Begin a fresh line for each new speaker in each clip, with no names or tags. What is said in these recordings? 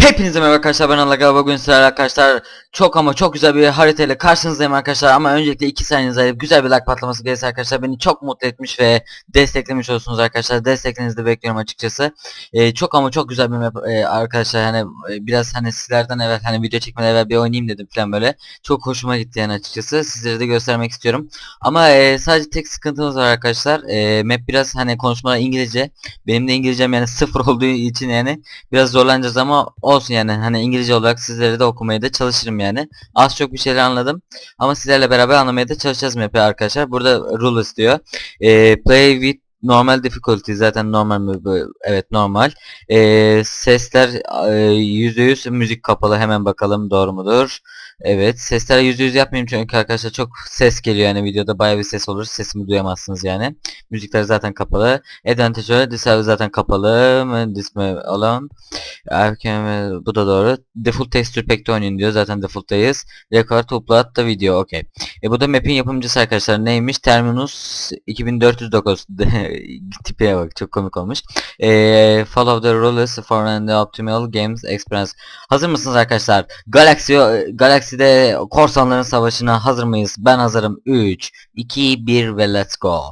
Hepinize merhaba arkadaşlar ben Alaga bugün sizlerle arkadaşlar çok ama çok güzel bir haritayla karşınızdayım arkadaşlar. Ama öncelikle 2 saniyenizi güzel bir like patlaması gelirse arkadaşlar beni çok mutlu etmiş ve desteklemiş olsunuz arkadaşlar. Desteklerinizi de bekliyorum açıkçası. Ee, çok ama çok güzel bir map e, arkadaşlar. Hani e, biraz hani sizlerden evvel hani video çekmeden evvel bir oynayayım dedim falan böyle. Çok hoşuma gitti yani açıkçası. Sizlere de göstermek istiyorum. Ama e, sadece tek sıkıntımız var arkadaşlar. E, map biraz hani konuşmalar İngilizce. Benim de İngilizcem yani sıfır olduğu için yani biraz zorlanacağız ama olsun yani. Hani İngilizce olarak sizlere de okumaya da çalışırım yani. Az çok bir şeyler anladım ama sizlerle beraber anlamaya da çalışacağız map'i arkadaşlar. Burada rules diyor. Ee, play with normal difficulty zaten normal mi bu? Evet normal. Ee, sesler e, %100 müzik kapalı hemen bakalım doğru mudur? Evet sesler %100 yapmayayım çünkü arkadaşlar çok ses geliyor yani videoda bayağı bir ses olur sesimi duyamazsınız yani. Müzikler zaten kapalı. Advantage Disable zaten kapalı. Disme alan. Erken bu da doğru. Default texture pack'te oynayın diyor. Zaten default'tayız. Record upload da video. Okey. E bu da map'in yapımcısı arkadaşlar. Neymiş? Terminus 2409. Tipeye bak. Çok komik olmuş. E, follow the rules for an optimal games experience. Hazır mısınız arkadaşlar? Galaxy Galaxy'de korsanların savaşına hazır mıyız? Ben hazırım. 3 2 1 ve let's go.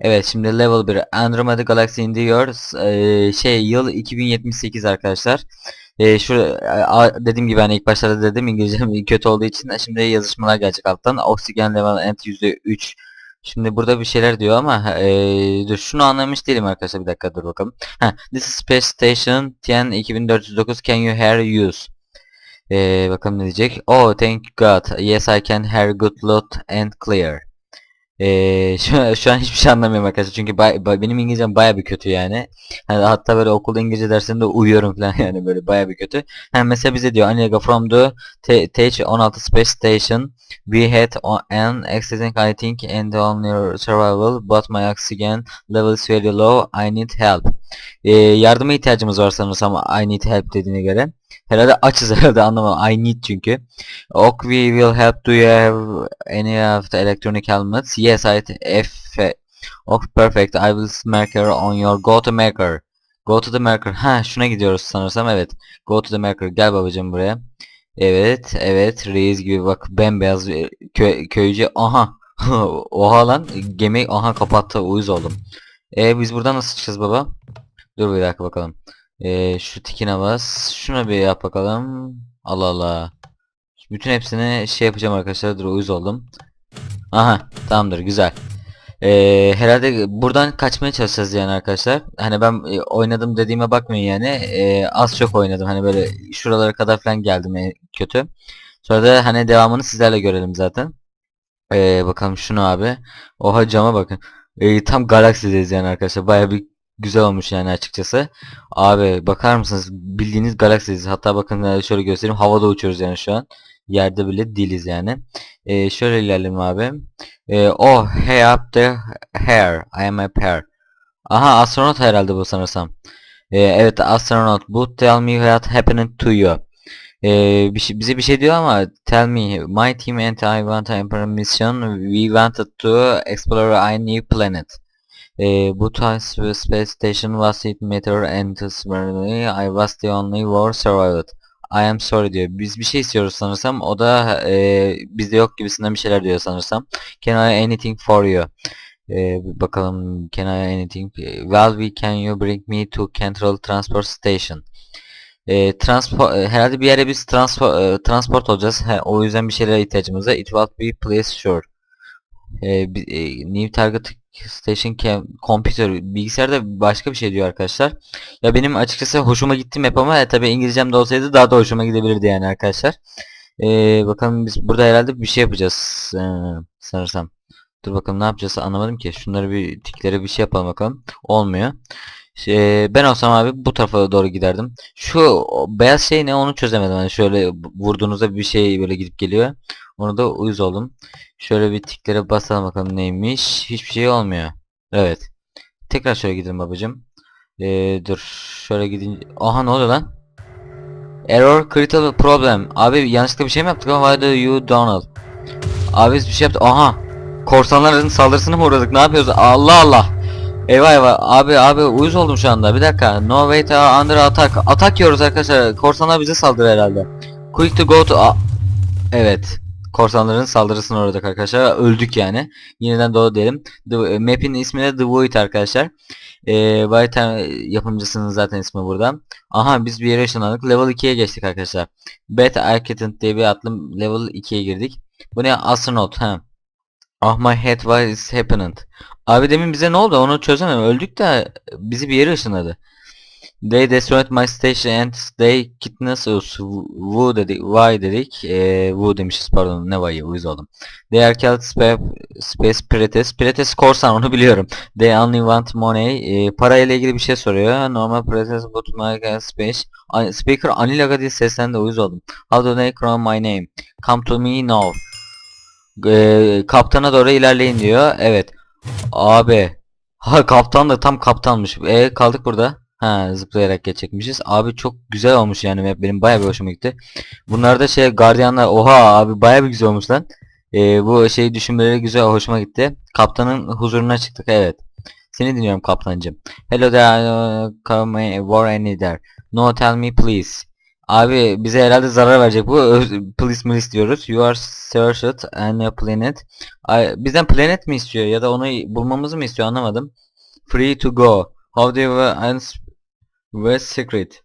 Evet şimdi level 1 Andromeda Galaxy diyor. Ee, şey yıl 2078 arkadaşlar. Ee, şu a- dediğim gibi hani ilk başlarda dedim İngilizcem kötü olduğu için şimdi yazışmalar gelecek alttan. Oxygen level and %3. Şimdi burada bir şeyler diyor ama ee, dur şunu anlamış değilim arkadaşlar bir dakika dur bakalım. Heh, this is Space Station TN 2409 can you hear use? Ee, bakalım ne diyecek. Oh thank God. Yes I can hear good loud and clear. Ee, şu, şu an hiçbir şey anlamıyorum arkadaşlar çünkü bay- bay- benim İngilizcem baya bir kötü yani. Hani hatta böyle okulda İngilizce dersinde uyuyorum falan yani böyle baya bir kötü. Yani mesela bize diyor Aniga from the T- TH16 Space Station we had an accident I think and on your survival but my oxygen level is very low I need help. Ee, yardıma ihtiyacımız var sanırsam I need help dediğine göre. Herhalde açız herhalde anlamadım. I need çünkü. Ok we will help. Do you have any of the electronic helmets? Yes, I F. Ok perfect. I will marker on your go to marker. Go to the marker. Ha şuna gidiyoruz sanırsam evet. Go to the marker. Gel babacığım buraya. Evet, evet. Reis gibi bak bembeyaz kö köycü. Aha. Oha lan gemi aha kapattı. Uyuz oldum. E biz buradan nasıl çıkacağız baba? Dur bir dakika bakalım. Ee, şu tikine bas. Şuna bir yap bakalım. Allah Allah. Bütün hepsini şey yapacağım arkadaşlar. Dur uyuz oldum. Aha tamamdır güzel. Ee, herhalde buradan kaçmaya çalışacağız yani arkadaşlar. Hani ben e, oynadım dediğime bakmayın yani. Ee, az çok oynadım. Hani böyle şuralara kadar falan geldim e, kötü. Sonra da hani devamını sizlerle görelim zaten. Ee, bakalım şunu abi. Oha cama bakın. Ee, tam Galaxy'deyiz yani arkadaşlar. Baya bir güzel olmuş yani açıkçası. Abi bakar mısınız? Bildiğiniz Galaxy'deyiz. Hatta bakın şöyle göstereyim. Havada uçuyoruz yani şu an. Yerde bile değiliz yani. Ee, şöyle ilerleyelim abi. Ee, oh hey up the hair. I am a pair. Aha astronot herhalde bu sanırsam. Ee, evet astronot. Bu tell me what happened to you. Ee, bir şey, bize bir şey diyor ama tell me my team and I want a mission. We wanted to explore a new planet. Ee, bu time space station was it matter and I was the only war survived. I am sorry diyor. Biz bir şey istiyoruz sanırsam. O da e, bizde yok gibisinden bir şeyler diyor sanırsam. Can I anything for you? Ee, bir bakalım can I anything? Well we can you bring me to Central Transport Station. E, transport herhalde bir yere biz transport transport olacağız. He, o yüzden bir şeylere ihtiyacımız var. It will be please sure. E, e, new target station cam computer bilgisayarda başka bir şey diyor arkadaşlar. Ya benim açıkçası hoşuma gitti map ama e, tabii İngilizcem de olsaydı daha da hoşuma gidebilirdi yani arkadaşlar. E, bakalım biz burada herhalde bir şey yapacağız e, sanırsam. Dur bakalım ne yapacağız anlamadım ki. Şunları bir tiklere bir şey yapalım bakalım. Olmuyor. Şey, ben olsam abi bu tarafa doğru giderdim. Şu beyaz şey ne onu çözemedim. Hani şöyle vurduğunuzda bir şey böyle gidip geliyor. Onu da uyuz oldum. Şöyle bir tiklere basalım bakalım neymiş. Hiçbir şey olmuyor. Evet. Tekrar şöyle gidelim babacım. Ee, dur şöyle gidince. Aha ne oluyor lan? Error critical problem. Abi yanlışlıkla bir şey mi yaptık ama why do you Donald? Abi biz bir şey yaptık. Aha. Korsanların saldırısına mı uğradık? Ne yapıyoruz? Allah Allah. Eyvah eyvah. Abi abi uyuz oldum şu anda. Bir dakika. No wait uh, under attack. Atak yiyoruz arkadaşlar. Korsanlar bize saldırır herhalde. Quick to go to... Evet. Korsanların saldırısına uğradık arkadaşlar. Öldük yani. Yeniden doğu diyelim. The, map'in ismi de The Void arkadaşlar. Ee, Void yapımcısının zaten ismi burada. Aha biz bir yere ışınlandık. Level 2'ye geçtik arkadaşlar. Beta Architect diye bir adlı level 2'ye girdik. Bu ne? Astronaut. Ha. Ah my head what is happening? Abi demin bize ne oldu onu çözemem. Öldük de bizi bir yere ışınladı. They destroyed my station and they kidnapped us. Who dedik. Why dedik. Ee, who demişiz pardon. Ne why'ı uyuz oldum. They are called spa Space Pirates. Pirates korsan onu biliyorum. They only want money. Ee, parayla ilgili bir şey soruyor. Normal Pirates but my space. Speaker Anilaga diye seslendi uyuz oldum. How do they call my name? Come to me now. Ee, kaptana doğru ilerleyin diyor. Evet. Abi. Ha kaptan da tam kaptanmış. E kaldık burada. Ha zıplayarak geçecekmişiz. Abi çok güzel olmuş yani map benim bayağı bir hoşuma gitti. Bunlarda şey gardiyanlar oha abi bayağı bir güzel olmuş lan. Ee, bu şeyi düşünmeleri güzel hoşuma gitti. Kaptanın huzuruna çıktık evet. Seni dinliyorum kaptancım. Hello there uh, come war any there. No tell me please. Abi bize herhalde zarar verecek bu. Please please diyoruz. You are searched and a planet. Bizden planet mi istiyor ya da onu bulmamızı mı istiyor anlamadım. Free to go. How do you and secret.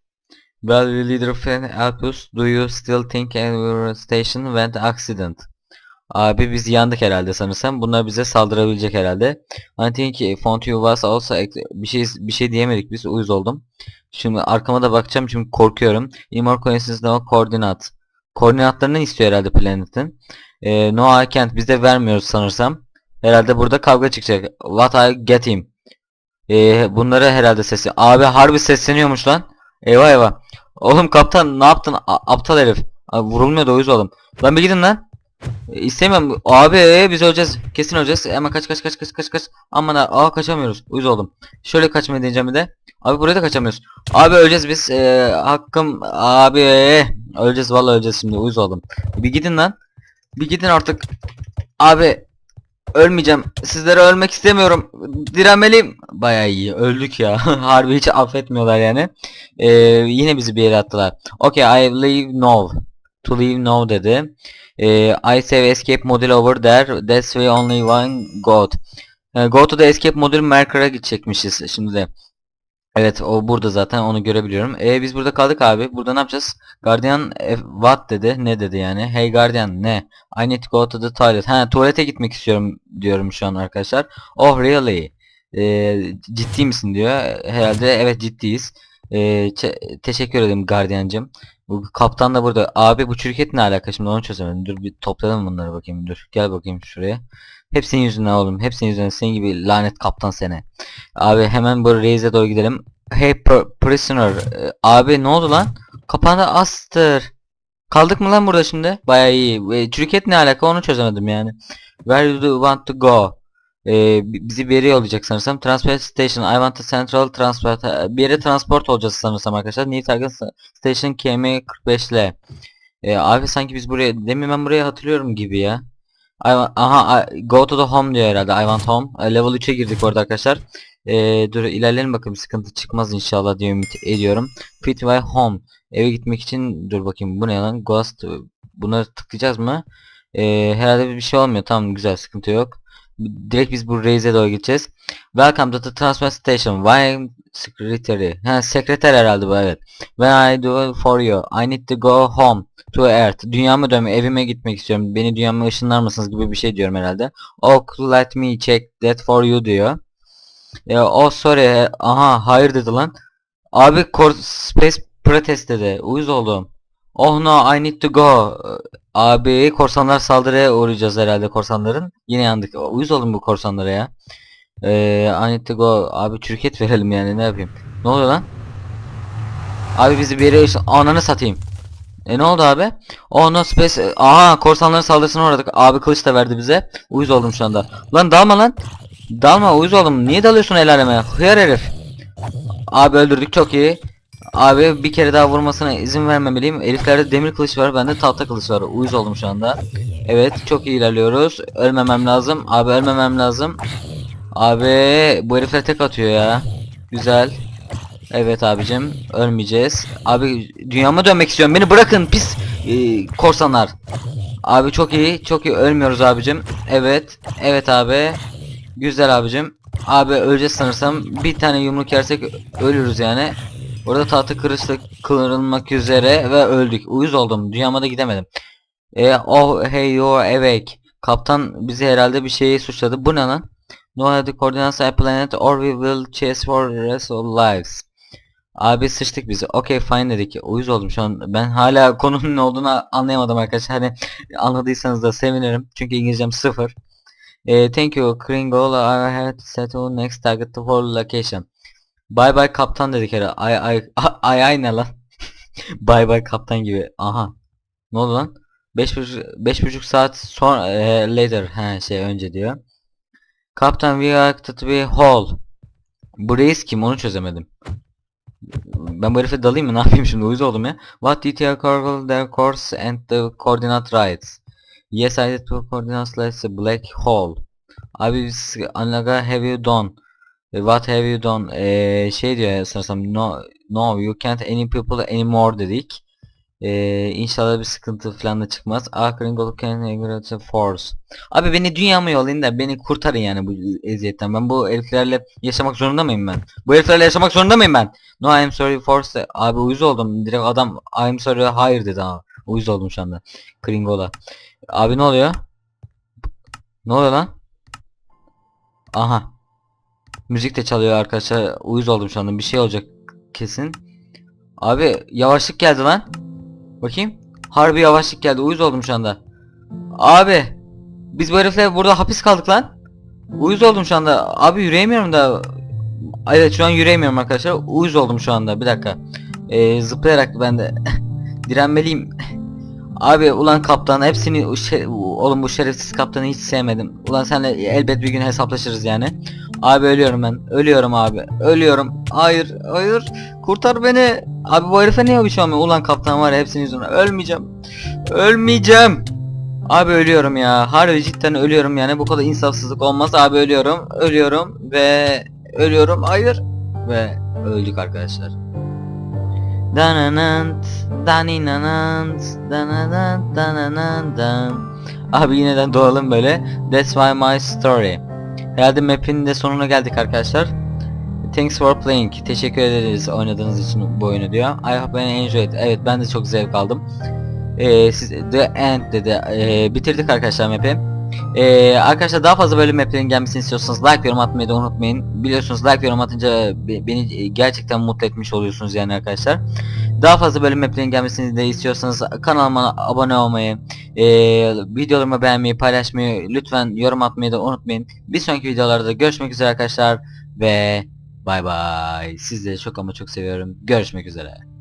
Well, will leader fan help us? Do you still think our station went accident? Abi biz yandık herhalde sanırsam. Bunlar bize saldırabilecek herhalde. I think font you was also bir şey bir şey diyemedik biz uyuz oldum. Şimdi arkama da bakacağım çünkü korkuyorum. Immor coincidence no coordinate. Koordinatlarını istiyor herhalde planetin. Ee, no I can't biz vermiyoruz sanırsam. Herhalde burada kavga çıkacak. What I get him. Ee, bunları herhalde sesi. Abi harbi sesleniyormuş lan. Eyvah eyvah. Oğlum kaptan ne yaptın? A- aptal herif. Abi, vurulmuyor da uyuz oğlum. Lan bir gidin lan. E, istemiyorum. Abi e, biz öleceğiz. Kesin öleceğiz. Hemen kaç kaç kaç kaç kaç kaç. Aman ha. Aa kaçamıyoruz. Uyuz oldum. Şöyle kaçmayı deneyeceğim bir de. Abi buraya da kaçamıyoruz. Abi öleceğiz biz. Ee, hakkım. Abi e, öleceğiz vallahi öleceğiz şimdi. Uyuz oldum. Bir gidin lan. Bir gidin artık. Abi ölmeyeceğim. Sizlere ölmek istemiyorum. Direnmeliyim. Bayağı iyi. Öldük ya. Harbi hiç affetmiyorlar yani. Ee, yine bizi bir yere attılar. Okay, I leave now. To leave now dedi. Ee, I save escape module over there. That's why only one go. Ee, go to the escape module marker'a gidecekmişiz şimdi de. Evet o burada zaten onu görebiliyorum. E biz burada kaldık abi. Burada ne yapacağız? Guardian e, what dedi? Ne dedi yani? Hey Guardian ne? I need to go to the toilet. Ha tuvalete gitmek istiyorum diyorum şu an arkadaşlar. Oh really? Ee, ciddi misin diyor. Herhalde evet ciddiyiz. Çe- teşekkür ederim gardiyancım. Bu kaptan da burada. Abi bu şirket ne alaka şimdi onu çözemedim. Dur bir toplayalım bunları bakayım. Dur gel bakayım şuraya. Hepsinin yüzünden oğlum. Hepsinin yüzünden. Senin gibi lanet kaptan seni. Abi hemen bu reis'e doğru gidelim. Hey pr- prisoner. Ee, abi ne oldu lan? Kapandı astır. Kaldık mı lan burada şimdi? Bayağı iyi. E, şirket ne alaka onu çözemedim yani. Where do you want to go? Bi- bizi bir yere yollayacak sanırsam. Transport station. I want a central transport. Ha, Bir yere transport olacağız sanırsam arkadaşlar. New Target Station KM 45 ile. Ee, abi sanki biz buraya demin ben buraya hatırlıyorum gibi ya. I wa- aha I- go to the home diyor herhalde. I want home. E, level 3'e girdik orada arkadaşlar. Ee, dur ilerleyelim bakalım sıkıntı çıkmaz inşallah diye ümit ediyorum. Fit by home. Eve gitmek için dur bakayım bu ne lan? Ghost. Bunları tıklayacağız mı? Ee, herhalde bir şey olmuyor. Tamam güzel sıkıntı yok. Direkt biz bu Raze'e doğru gideceğiz. Welcome to the transfer station. Why secretary? Ha sekreter herhalde bu evet. When I do for you. I need to go home to earth. Dünyama dönme, evime gitmek istiyorum. Beni dünyama ışınlar mısınız gibi bir şey diyorum herhalde. Oh let me check that for you diyor. Ya oh sorry. Aha hayır dedi lan. Abi Space Protest dedi. Uyuz oldum. Oh no I need to go. Abi korsanlar saldırıya uğrayacağız herhalde korsanların. Yine yandık. Uyuz oldum bu korsanlara ya. Ee, I need to go. Abi çürüket verelim yani ne yapayım. Ne oluyor lan? Abi bizi bir yere ananı satayım. E ne oldu abi? Oh no space. Aha korsanların saldırısına uğradık. Abi kılıç da verdi bize. Uyuz oldum şu anda. Lan dalma lan. Dalma uyuz oldum. Niye dalıyorsun el aleme? Hıyar herif. Abi öldürdük çok iyi. Abi bir kere daha vurmasına izin vermemeliyim. Eliflerde demir kılıç var, bende tahta kılıç var. Uyuz oldum şu anda. Evet, çok iyi ilerliyoruz. Ölmemem lazım. Abi ölmemem lazım. Abi bu herifler tek atıyor ya. Güzel. Evet abicim, ölmeyeceğiz. Abi dünyama dönmek istiyorum. Beni bırakın pis e, korsanlar. Abi çok iyi, çok iyi ölmüyoruz abicim. Evet, evet abi. Güzel abicim. Abi öleceğiz sanırsam. Bir tane yumruk yersek ölürüz yani. Orada tahta kırışla kırılmak üzere ve öldük. Uyuz oldum. Dünyama da gidemedim. E, oh hey you're awake. Kaptan bizi herhalde bir şeyi suçladı. Bu ne lan? No have the coordinates I planet or we will chase for rest of lives. Abi sıçtık bizi. Okay fine dedik. Uyuz oldum şu an. Ben hala konunun ne olduğunu anlayamadım arkadaşlar. Hani anladıysanız da sevinirim. Çünkü İngilizcem sıfır. Eh, thank you Kringle. I have to settle next target for location. Bye bye kaptan dedik herhalde. Ay ay ay ay ne lan? bye bye kaptan gibi. Aha. Ne oldu lan? 5.5 beş buçuk saat sonra eh, later he şey önce diyor. Kaptan we are to be whole. Bu reis kim onu çözemedim. Ben bu herife dalayım mı? Ne yapayım şimdi? Uyuz oldum ya. What detail cover their course and the coordinate rights? Yes, I did two coordinates let's a black hole. Abi biz Anlaga have you done? What have you done? Ee, şey diyor ya sanırsam no, no you can't any people anymore dedik. Ee, inşallah bir sıkıntı falan da çıkmaz. Ah Kringle can agree force. Abi beni dünyama yollayın da beni kurtarın yani bu eziyetten. Ben bu heriflerle yaşamak zorunda mıyım ben? Bu heriflerle yaşamak zorunda mıyım ben? No I'm sorry force. Abi uyuz oldum. Direkt adam I'm sorry hayır dedi ha. Uyuz oldum şu anda. Kringola. Abi ne oluyor? Ne oluyor lan? Aha. Müzik de çalıyor arkadaşlar. Uyuz oldum şu anda. Bir şey olacak kesin. Abi yavaşlık geldi lan. Bakayım. Harbi yavaşlık geldi. Uyuz oldum şu anda. Abi. Biz bu burada hapis kaldık lan. Uyuz oldum şu anda. Abi yürüyemiyorum da. Evet şu an yürüyemiyorum arkadaşlar. Uyuz oldum şu anda. Bir dakika. Ee, zıplayarak ben de direnmeliyim. Abi ulan kaptan hepsini o şe- oğlum bu şerefsiz kaptanı hiç sevmedim. Ulan senle elbet bir gün hesaplaşırız yani. Abi ölüyorum ben. Ölüyorum abi. Ölüyorum. Hayır. Hayır. Kurtar beni. Abi bu herife niye bir şey olmuyor? Ulan kaptan var hepsinin yüzünden. Ölmeyeceğim. Ölmeyeceğim. Abi ölüyorum ya. Harbi cidden ölüyorum yani. Bu kadar insafsızlık olmaz. Abi ölüyorum. Ölüyorum ve ölüyorum. Hayır. Ve öldük arkadaşlar. Dananant, daninanant, dananant, dananant, dan. Abi yineden doğalım böyle. That's why my story. Herhalde map'in de sonuna geldik arkadaşlar. Thanks for playing. Teşekkür ederiz oynadığınız için bu oyunu diyor. I hope you enjoyed. Evet ben de çok zevk aldım. Ee, siz The End dedi. Ee, bitirdik arkadaşlar map'i. Ee, arkadaşlar daha fazla böyle maplerin gelmesini istiyorsanız like yorum atmayı da unutmayın. Biliyorsunuz like yorum atınca be- beni gerçekten mutlu etmiş oluyorsunuz yani arkadaşlar. Daha fazla böyle maplerin gelmesini de istiyorsanız kanalıma abone olmayı, ee, videolarımı beğenmeyi, paylaşmayı, lütfen yorum atmayı da unutmayın. Bir sonraki videolarda görüşmek üzere arkadaşlar ve bay bay. Sizleri çok ama çok seviyorum. Görüşmek üzere.